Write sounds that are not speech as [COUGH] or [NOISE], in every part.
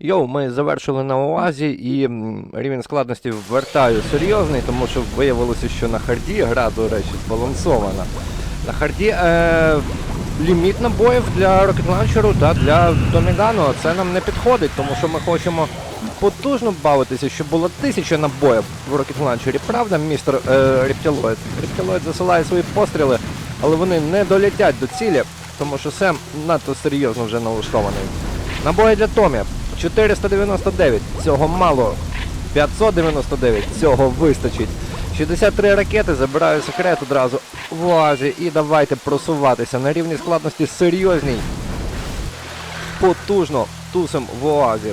Йоу, ми завершили на ОАЗі і рівень складності вертаю серйозний, тому що виявилося, що на харді гра, до речі, збалансована. На харді е, ліміт набоїв для Rocket Launcher та для Домігану. Це нам не підходить, тому що ми хочемо потужно бавитися, щоб було тисяча набоїв в Rocket Launcher. Правда, містер е, Рептилоїд? Рептилоїд засилає свої постріли, але вони не долетять до цілі, тому що Сем надто серйозно вже налаштований. Набої для Томі. 499. Цього мало. 599. Цього вистачить. 63 ракети, забираю секрет одразу в оазі і давайте просуватися на рівні складності серйозній. Потужно тусим в оазі.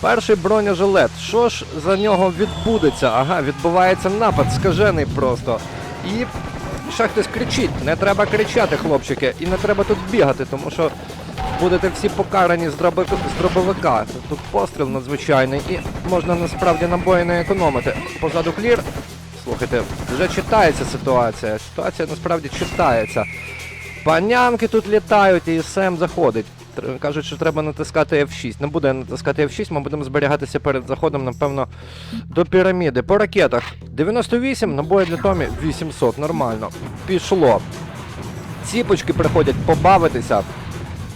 Перший бронежилет. Що ж за нього відбудеться? Ага, відбувається напад, скажений просто. І ще хтось кричить. Не треба кричати, хлопчики, і не треба тут бігати, тому що будете всі покарані з, дробовика. Тут постріл надзвичайний і можна насправді набої не економити. Позаду клір. Слухайте, вже читається ситуація. Ситуація насправді читається. Панянки тут літають і Сем заходить. Кажуть, що треба натискати F6. Не буде натискати F6, ми будемо зберігатися перед заходом, напевно, до піраміди. По ракетах 98, набої для Томі 800. Нормально. Пішло. Ціпочки приходять побавитися.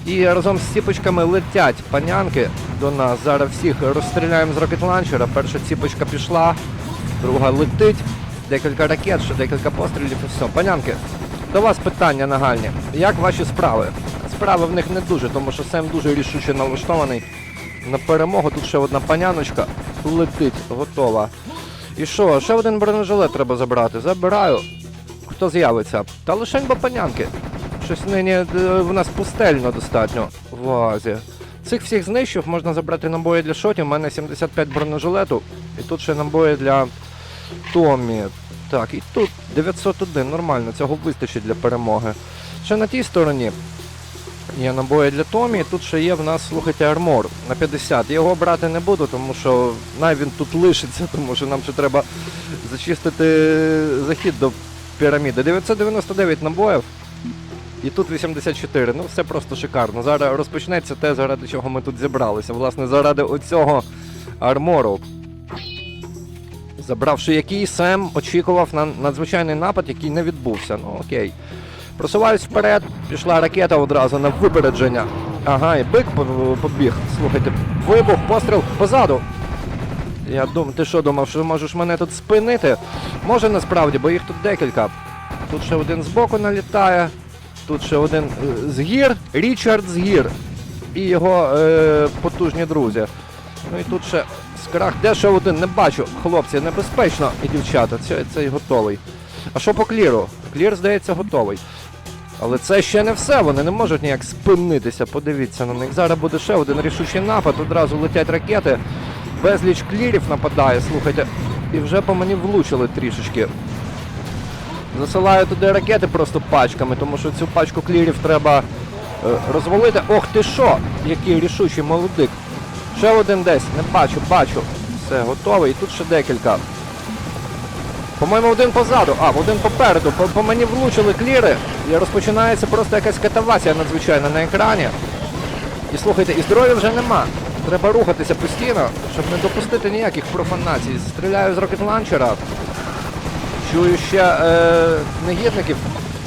І разом з ціпочками летять панянки до нас. Зараз всіх розстріляємо з рокетланчера. Перша ціпочка пішла, друга летить. Декілька ракет, ще декілька пострілів і все. Панянки, до вас питання нагальні. Як ваші справи? Справи в них не дуже, тому що Сем дуже рішуче налаштований на перемогу. Тут ще одна паняночка летить, готова. І що, ще один бронежилет треба забрати. Забираю. Хто з'явиться? Та лишень бо панянки. Щось нині е, в нас пустельно достатньо в оазі. Цих всіх знищив, можна забрати набої для шотів. У мене 75 бронежилету. І тут ще набої для Томі. Так, і тут 901, нормально, цього вистачить для перемоги. Ще на тій стороні є набої для Томі, тут ще є в нас, слухайте, армор на 50. Я його брати не буду, тому що най він тут лишиться, [LAUGHS] тому що нам ще треба зачистити захід до піраміди. 999 набоїв. І тут 84. Ну, все просто шикарно. Зараз розпочнеться те, заради чого ми тут зібралися. Власне, заради оцього армору. Забравши який, Сем очікував на надзвичайний напад, який не відбувся. Ну окей. Просуваюсь вперед, пішла ракета одразу на випередження. Ага, і бик побіг. Слухайте, вибух, постріл позаду. Я думав, ти що думав, що можеш мене тут спинити? Може насправді, бо їх тут декілька. Тут ще один збоку налітає, тут ще один е, з гір, Річард з гір і його е, потужні друзі. Ну і тут ще скрах. Де ще один? Не бачу. Хлопці, небезпечно і дівчата. Цей, цей готовий. А що по кліру? Клір, здається, готовий. Але це ще не все, вони не можуть ніяк спинитися. Подивіться на них. Зараз буде ще один рішучий напад, одразу летять ракети. Безліч клірів нападає, слухайте. І вже по мені влучили трішечки. Засилаю туди ракети просто пачками, тому що цю пачку клірів треба е, розвалити. Ох ти що! Який рішучий молодик. Ще один десь, не бачу, бачу. Все, готовий. І тут ще декілька. По-моєму, один позаду, а, один попереду. По, по мені влучили кліри. І розпочинається просто якась катавасія надзвичайна на екрані. І слухайте, і здоров'я вже нема. Треба рухатися постійно, щоб не допустити ніяких профанацій. Стріляю з рокетланчера. Чую ще е, негідників.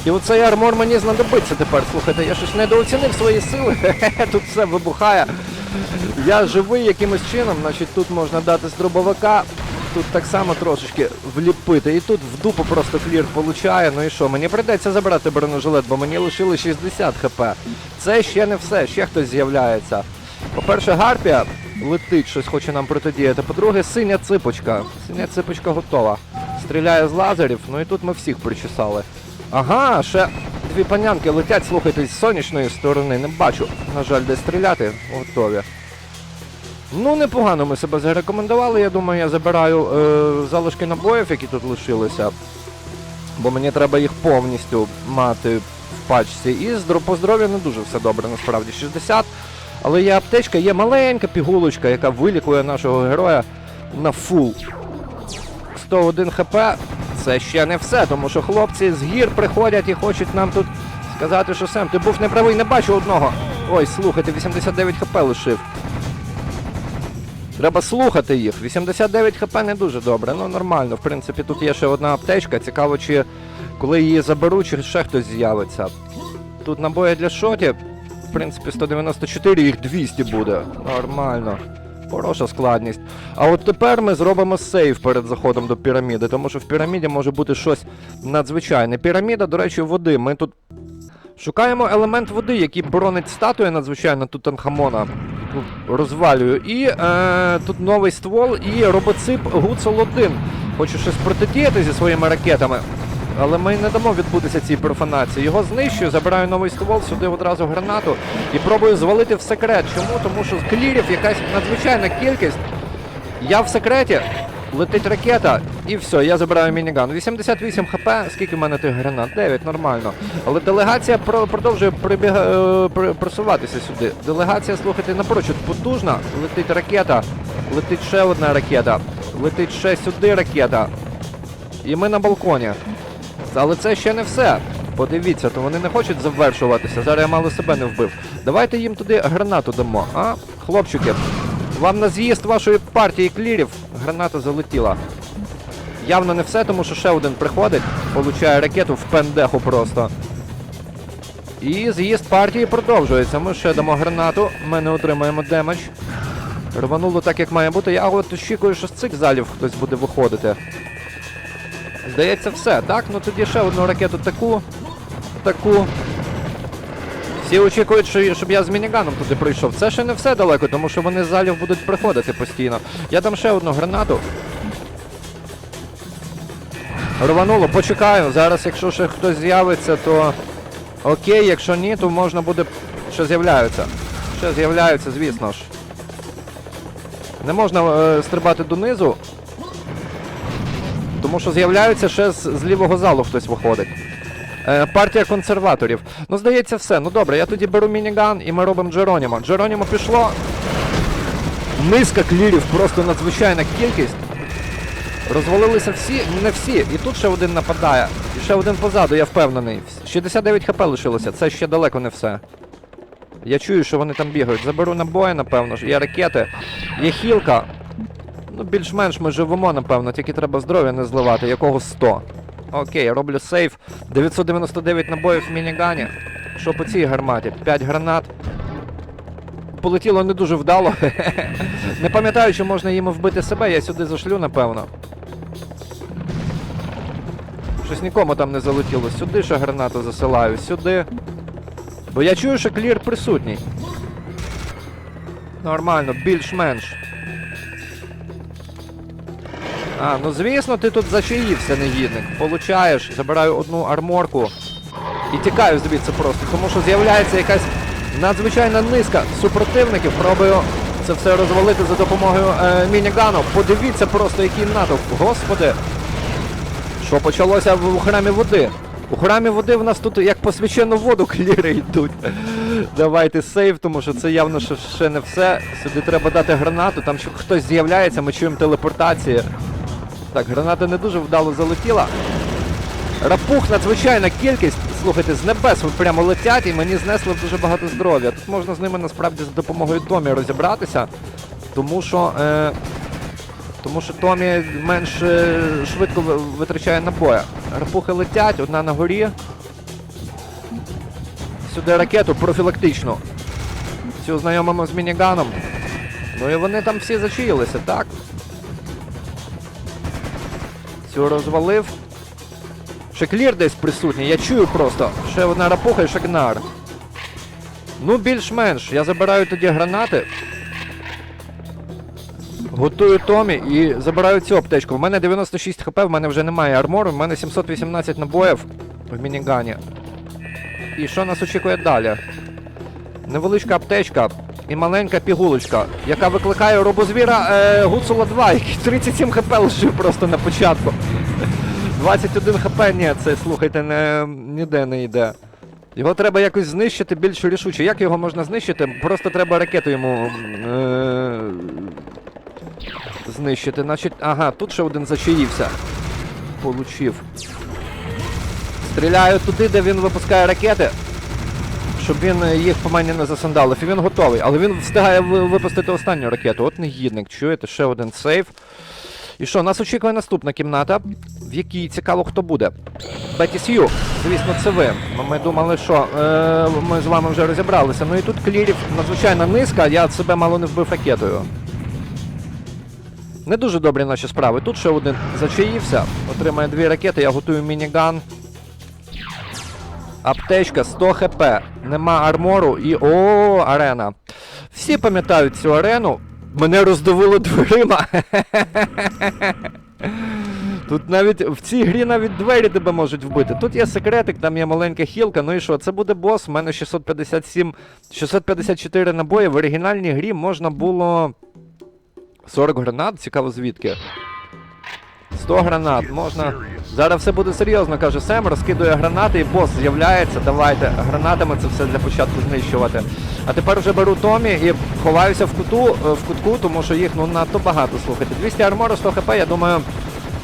І оцей армор мені знадобиться тепер. Слухайте, я щось недооцінив свої сили. [LAUGHS] Тут все вибухає. Я живий якимось чином, значить тут можна дати з дробовика. Тут так само трошечки вліпити. І тут в дупу просто клір получає. Ну і що? Мені прийдеться забрати бронежилет, бо мені лишили 60 хп. Це ще не все, ще хтось з'являється. По-перше, Гарпія летить, щось хоче нам протидіяти. По-друге, синя ципочка. Синя ципочка готова. Стріляє з лазерів, ну і тут ми всіх причесали. Ага, ще дві панянки летять, слухайте, з сонячної сторони. Не бачу, на жаль, де стріляти. Готові. Ну, непогано ми себе зарекомендували. Я думаю, я забираю е, залишки набоїв, які тут лишилися. Бо мені треба їх повністю мати в пачці. І здро- по здоров'ю не дуже все добре, насправді 60. Але є аптечка, є маленька пігулочка, яка вилікує нашого героя на фул. 101 хп. Це ще не все, тому що хлопці з гір приходять і хочуть нам тут сказати, що Сем, ти був неправий, не бачу одного. Ой, слухайте, 89 хп лишив. Треба слухати їх. 89 хп не дуже добре, ну нормально. В принципі, тут є ще одна аптечка. Цікаво, чи коли її заберу, чи ще хтось з'явиться. Тут набої для шотів. В принципі, 194, їх 200 буде. Нормально. Хороша складність. А от тепер ми зробимо сейв перед заходом до піраміди, тому що в піраміді може бути щось надзвичайне. Піраміда, до речі, води. Ми тут шукаємо елемент води, який боронить статуя надзвичайно Тутанхамона. Тут Розвалюю. І е, тут новий ствол і робоцип Гуцел 1. Хочу щось протидіяти зі своїми ракетами. Але ми не дамо відбутися цій профанації. Його знищую, забираю новий ствол, сюди одразу гранату і пробую звалити в секрет. Чому? Тому що з клірів якась надзвичайна кількість. Я в секреті, летить ракета, і все, я забираю мініган. 88 хп, скільки в мене тих гранат? 9, нормально. Але делегація про- продовжує прибіга... е, просуватися сюди. Делегація, слухайте, напрочуд потужна. Летить ракета, летить ще одна ракета, летить ще сюди ракета. І ми на балконі. Але це ще не все. Подивіться, то вони не хочуть завершуватися. Зараз я мало себе не вбив. Давайте їм туди гранату дамо, а? Хлопчики, вам на з'їзд вашої партії клірів граната залетіла. Явно не все, тому що ще один приходить, получає ракету в пендеху просто. І з'їзд партії продовжується. Ми ще дамо гранату, ми не отримаємо демедж. Рвануло так, як має бути. Я от очікую, що з цих залів хтось буде виходити. Здається, все, так? Ну тоді ще одну ракету таку, таку. Всі очікують, що, щоб я з мініганом туди прийшов. Це ще не все далеко, тому що вони з залів будуть приходити постійно. Я дам ще одну гранату. Рвануло, почекаю. Зараз, якщо ще хтось з'явиться, то окей, якщо ні, то можна буде. Ще з'являються. Ще з'являються, звісно ж. Не можна е, стрибати донизу, тому що з'являються ще з, з лівого залу хтось виходить. Е, партія консерваторів. Ну, здається, все. Ну добре, я тоді беру мініган і ми робимо Джеронімо. Джеронімо пішло. Низка клірів, просто надзвичайна кількість. Розвалилися всі, не всі. І тут ще один нападає. І ще один позаду, я впевнений. 69 хп лишилося, це ще далеко не все. Я чую, що вони там бігають. Заберу набої, напевно ж. Є ракети, є хілка. Ну, більш-менш ми живемо, напевно, тільки треба здоров'я не зливати, якого 100. Окей, роблю сейф. 999 набоїв в мінігані. Що по цій гарматі? 5 гранат. Полетіло не дуже вдало. [LAUGHS] не пам'ятаю, чи можна їм вбити себе, я сюди зашлю, напевно. Щось нікому там не залетіло. Сюди ще гранату засилаю, сюди. Бо я чую, що клір присутній. Нормально, більш-менш. А, ну звісно, ти тут зачаївся, негідник. Получаєш, забираю одну арморку і тікаю звідси просто, тому що з'являється якась надзвичайна низка супротивників. Пробую це все розвалити за допомогою е, мінігану. Подивіться просто, який натовп. Господи. Що почалося в, храмі води? У храмі води в нас тут як по священну воду кліри йдуть. Давайте сейв, тому що це явно ще не все. Сюди треба дати гранату, там ще хтось з'являється, ми чуємо телепортації. Так, граната не дуже вдало залетіла. Рапух надзвичайна кількість. Слухайте, з небес ви прямо летять і мені знесли дуже багато здоров'я. Тут можна з ними насправді за допомогою Томі розібратися, тому що. Е, тому що Томі менш е, швидко витрачає набоя. Рапухи летять, одна на горі. Сюди ракету профілактичну. Цю знайомимо з мініганом. Ну і вони там всі зачаїлися, так? Цю розвалив. Шеклір десь присутній, я чую просто. Ще одна рапуха і шагнар. Ну, більш-менш. Я забираю тоді гранати. Готую Томі і забираю цю аптечку. У мене 96 хп, в мене вже немає армору, в мене 718 набоїв в мінігані. І що нас очікує далі? Невеличка аптечка і маленька пігулочка, яка викликає робозвіра е, Гуцула 2, який 37 хп лишив просто на початку. 21 хп, ні, це слухайте, не, ніде не йде. Його треба якось знищити більш рішуче. Як його можна знищити? Просто треба ракету йому. Е, знищити. Значить, ага, тут ще один зачаївся. Получив. Стріляю туди, де він випускає ракети. Щоб він е, їх по мені не засандалив. І він готовий. Але він встигає випустити останню ракету. От негідник, чуєте, ще один сейф. І що, нас очікує наступна кімната, в якій цікаво, хто буде. Беті Сью, звісно, це ви. Ми- Ми думали, що е, ми з вами вже розібралися. Ну і тут клірів надзвичайно низька, я себе мало не вбив ракетою. Не дуже добрі наші справи. Тут ще один зачаївся, отримає дві ракети, я готую мініган. Аптечка 100 хп. Нема армору і. О, арена. Всі пам'ятають цю арену. Мене роздавило дверима. [LAUGHS] Тут навіть в цій грі навіть двері тебе можуть вбити. Тут є секретик, там є маленька хілка. Ну і що? Це буде бос. У мене 657, 654 набої. В оригінальній грі можна було 40 гранат, цікаво звідки. 100 гранат, можна. Зараз все буде серйозно, каже Сем, розкидує гранати і бос з'являється. Давайте гранатами це все для початку знищувати. А тепер вже беру Томі і ховаюся в куту, е, в кутку, тому що їх ну надто багато. Слухайте. 200 армору, 100 хп, я думаю,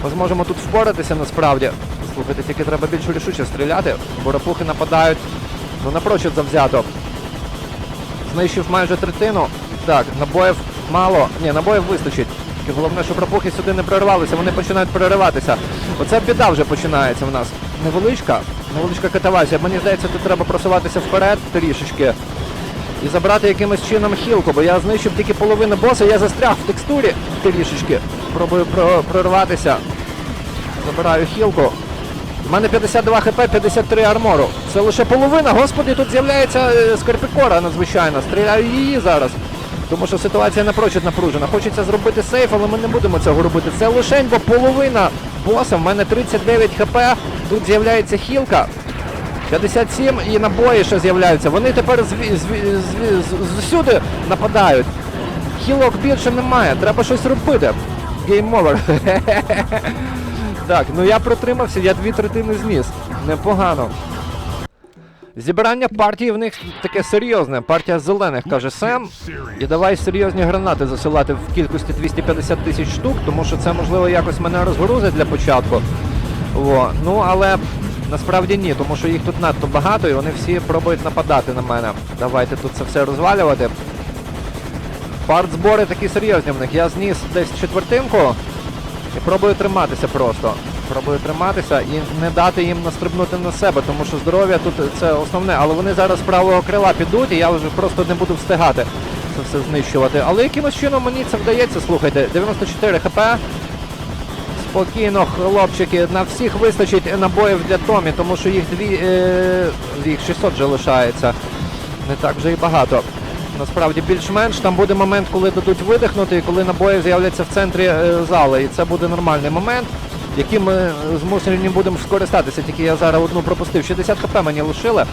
ми зможемо тут впоратися насправді. Слухайте, тільки треба більш рішуче стріляти, бо рапухи нападають ну напрочуд завзято. Знищив майже третину. Так, набоїв мало. Ні, набоїв вистачить. Тільки головне, щоб рапухи сюди не прорвалися, вони починають прориватися. Оце біда вже починається в нас. Невеличка, невеличка катавасія. Мені здається, тут треба просуватися вперед трішечки. І забрати якимось чином хілку, бо я знищив тільки половину боса, я застряг в текстурі трішечки. Пробую прорватися. Забираю хілку. У мене 52 хп, 53 армору. Це лише половина. Господи, тут з'являється е, скорпікора надзвичайно. Стріляю її зараз. Тому що ситуація напрочуд напружена. Хочеться зробити сейф, але ми не будемо цього робити. Це лишень, бо половина боса. В мене 39 хп. Тут з'являється хілка. 57 і набої ще з'являються. Вони тепер зсюди нападають. Хілок більше немає, треба щось робити. Гейм овер. [LAUGHS] Так, ну я протримався, я дві третини зніс. Непогано. Зібрання партії в них таке серйозне. Партія зелених, каже Сем. І давай серйозні гранати засилати в кількості 250 тисяч штук, тому що це можливо якось мене розгрузить для початку. О, ну але насправді ні, тому що їх тут надто багато і вони всі пробують нападати на мене. Давайте тут це все розвалювати. Партзбори такі серйозні в них. Я зніс десь четвертинку і пробую триматися просто. Пробую триматися і не дати їм настрибнути на себе, тому що здоров'я тут це основне. Але вони зараз правого крила підуть, і я вже просто не буду встигати це все знищувати. Але якимось чином мені це вдається, слухайте, 94 хп. Спокійно, хлопчики, на всіх вистачить набоїв для Томі, тому що їх дві. Е, їх 600 вже лишається. Не так вже і багато. Насправді більш-менш там буде момент, коли дадуть видихнути, і коли набої з'являться в центрі е, зали. І це буде нормальний момент, яким ми змушені будемо скористатися. Тільки я зараз одну пропустив. 60 хп мені лишили.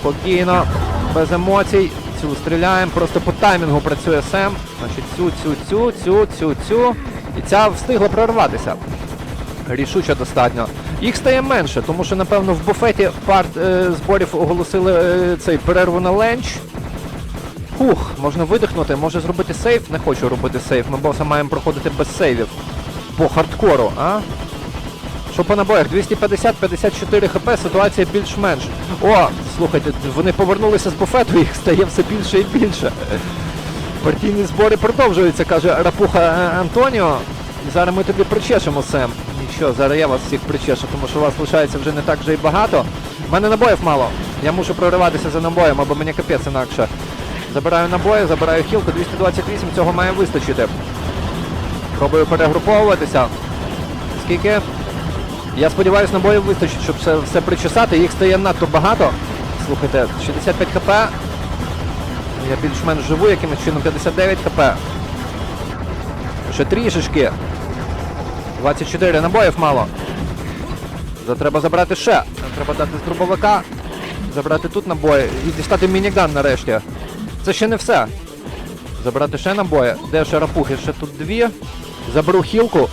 Спокійно, без емоцій. Цю стріляємо. Просто по таймінгу працює Сем. Значить, цю, цю, цю, цю, цю, цю. І ця встигла прорватися. Рішуче достатньо. Їх стає менше, тому що, напевно, в буфеті парт е, зборів оголосили е, цей перерву на ленч. Фух, можна видихнути, може зробити сейф. Не хочу робити сейф, ми боса маємо проходити без сейвів. По хардкору, а? Що по набоях? 250-54 хп, ситуація більш-менш. О, слухайте, вони повернулися з буфету, їх стає все більше і більше. Партійні збори продовжуються, каже Рапуха Антоніо. І зараз ми тобі причешемо, Сем. Нічого, зараз я вас всіх причешу, тому що вас лишається вже не так вже і багато. У мене набоїв мало. Я мушу прориватися за набоєм, або мені капець інакше. Забираю набої, забираю хілку, 228, цього має вистачити. Пробую перегруповуватися. Скільки? Я сподіваюся, набоїв вистачить, щоб все, все причесати. Їх стає надто багато. Слухайте, 65 хп. Я більш-менш живу якимось чином 59 хп. Ще трішечки. 24 набоїв мало. Треба забрати ще. Треба дати з дробовика. Забрати тут набої і дістати мініган нарешті. Це ще не все. Забрати ще набої. Де ще рапухи? Ще тут дві. Заберу хілку.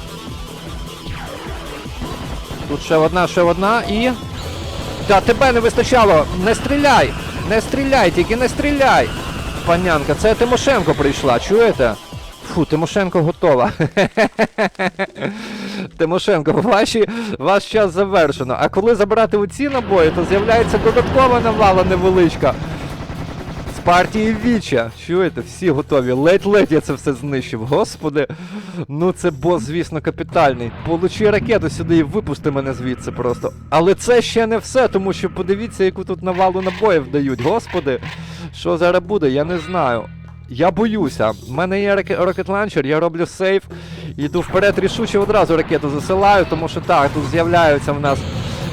Тут ще одна, ще одна і. Та тебе не вистачало! Не стріляй! Не стріляй, тільки не стріляй! Панянка, це Тимошенко прийшла, чуєте? Фу, Тимошенко готова. [LAUGHS] Тимошенко, ваші, ваш час завершено. А коли забрати оці набої, то з'являється додаткова навала невеличка. Партії Віча. Чуєте, всі готові. Ледь-ледь я це все знищив. Господи. Ну це бос, звісно, капітальний. Получи ракету сюди і випусти мене звідси просто. Але це ще не все, тому що подивіться, яку тут навалу набоїв дають. Господи, що зараз буде, я не знаю. Я боюся. У мене є раке- рокет ланчер, я роблю сейф. Йду вперед рішуче одразу ракету засилаю, тому що так, тут з'являються в нас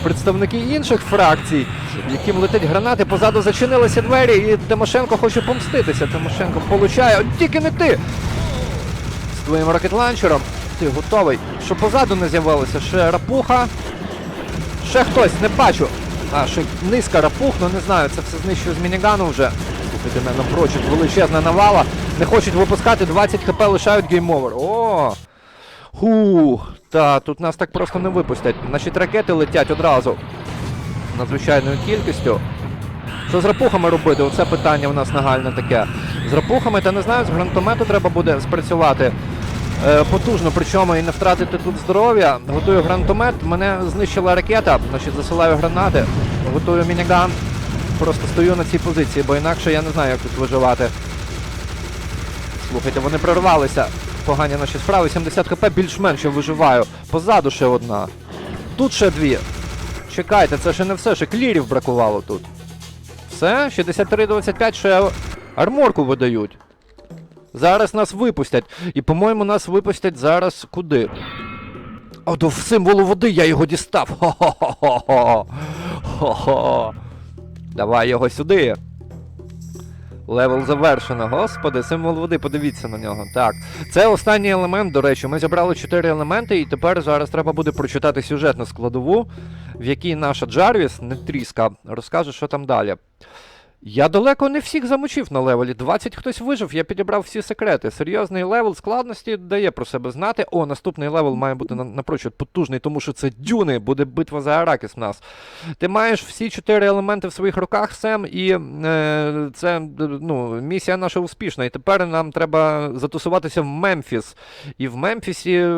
представники інших фракцій, яким летять гранати, позаду зачинилися двері, і Тимошенко хоче помститися. Тимошенко получає. Тільки не ти! З твоїм ракетланчером. Ти готовий. Що позаду не з'явилося? Ще рапуха. Ще хтось, не бачу. А, ще низка рапух, ну не знаю, це все знищую з мінігану вже. Слухайте, мене напрочуд величезна навала. Не хочуть випускати, 20 хп лишають гейм-овер. О! Хух, та тут нас так просто не випустять. Значить, ракети летять одразу. Надзвичайною кількістю. Що з рапухами робити? Оце питання у нас нагальне таке. З рапухами, та не знаю, з гранатомету треба буде спрацювати е, потужно, причому і не втратити тут здоров'я. Готую гранатомет, мене знищила ракета, значить засилаю гранати, готую мініган. Просто стою на цій позиції, бо інакше я не знаю, як тут виживати. Слухайте, вони прорвалися. Погані наші справи. 70 хп більш-менш я виживаю. Позаду ще одна. Тут ще дві. Чекайте, це ще не все, ще клірів бракувало тут. Все, 63-25 ще арморку видають. Зараз нас випустять. І, по-моєму, нас випустять зараз куди? О, до символу води я його дістав. Хо-хо-хо-хо. Хо-хо. Давай його сюди. Левел завершено. Господи, символ води, подивіться на нього. Так. Це останній елемент, до речі. Ми зібрали 4 елементи, і тепер зараз треба буде прочитати сюжетну складову, в якій наша Джарвіс, не тріска, розкаже, що там далі. Я далеко не всіх замочив на левелі. 20 хтось вижив, я підібрав всі секрети. Серйозний левел складності дає про себе знати. О, наступний левел має бути напрочуд потужний, тому що це дюни, буде битва за Аракіс в нас. Ти маєш всі чотири елементи в своїх руках, Сем, і е, це ну, місія наша успішна. І тепер нам треба затусуватися в Мемфіс. І в Мемфісі е,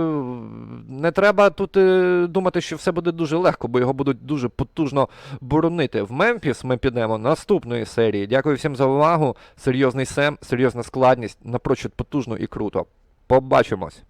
не треба тут е, думати, що все буде дуже легко, бо його будуть дуже потужно боронити. В Мемфіс ми підемо наступної серії. Дякую всім за увагу. Серйозний Сем, серйозна складність, напрочуд потужно і круто. Побачимось.